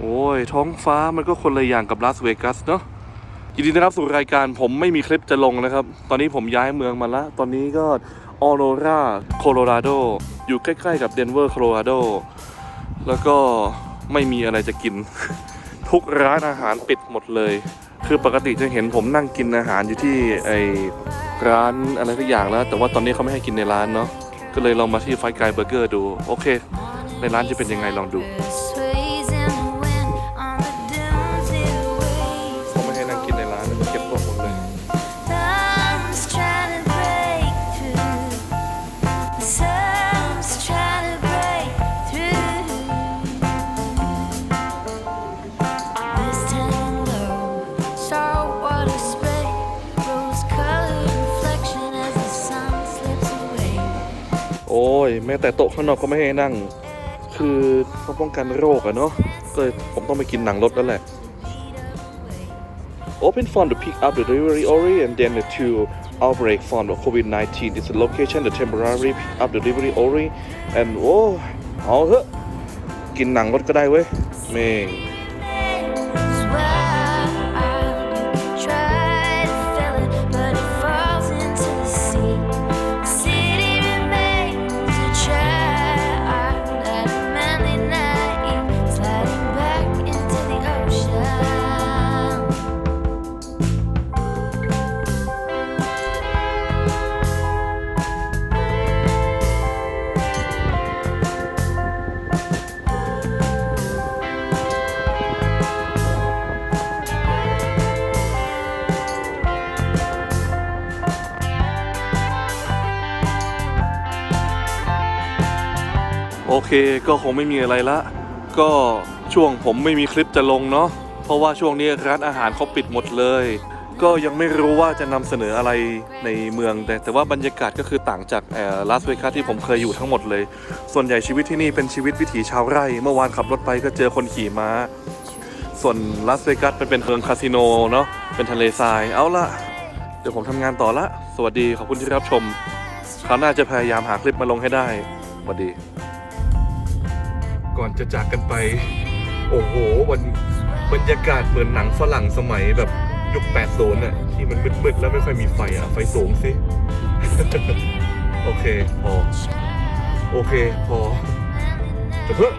โอ้ย ท้องฟ้ามันก็คนละอย่างกับลาสเวกัสเนาะยินดีนะครับสู่รายการผมไม่มีคลิปจะลงนะครับ ตอนนี้ผมย้ายเมืองมาละ ตอนนี้ก็ออโรราโคโลราโดอยู่ใกล้ๆกับเดนเวอร์โคโลราโดแล้วก็ไม่มีอะไรจะกิน ทุกร้านอาหารปิดหมดเลย คือปกติจะเห็นผมนั่งกินอาหารอยู่ที่ไอร้านอะไรทุกอย่างแล้ว แต่ว่าตอนนี้เขาไม่ให้กินในร้านเนาะก็เลยลองมาที่ไฟไกเบอร์เกอร์ดู โอเค ในร้านจะเป็นยังไงลองดู อ้ยแม้แต่โต๊ะข้างนอกก็ไม่ให้นั่ง คือเขาป้องกันโรคอะเนาะก็เลยผมต้องไปกินหนังรถแล้วแหละ Open fund to pick up the delivery order and then the two outbreak fund of COVID-19 is the location the temporary pick up the delivery order and โอ้เอาเถอะกินหนังรถก็ได้เว้ยเมง เคก็คงไม่มีอะไรละ ก็ช่วงผมไม่มีคลิปจะลงเนาะเพราะว่าช่วงนี้ร้านอาหารเขาปิดหมดเลย ก็ยังไม่รู้ว่าจะนำเสนออะไรในเมือง แต่แต่ว่าบรรยากาศก็คือต่างจากลาสเวกัสที่ผมเคยอยู่ทั้งหมดเลย ส่วนใหญ่ชีวิตที่นี่เป็นชีวิตวิถีชาวไร่ เมื่อวานขับรถไปก็เจอคนขี่ม้า ส่วนลาสเวกัสเป็นเป็นเมืองคาสิโนเนาะเป็นทะเลทรายเอาละเดี๋ยวผมทำงานต่อละ สวัสดีขอบคุณที่รับชมคราวหน้าจะพยายามหาคลิปมาลงให้ได้สวัสดี ก่อนจะจากกันไป โอ้โหวันบรรยากาศเหมือนหนังฝรั่งสมัยแบบยุคแปดโซนอะที่มันมืดๆแล้วไม่ค่อยมีไฟอะไฟสูงสิ โอเค พอ โอเค พอจบเถอ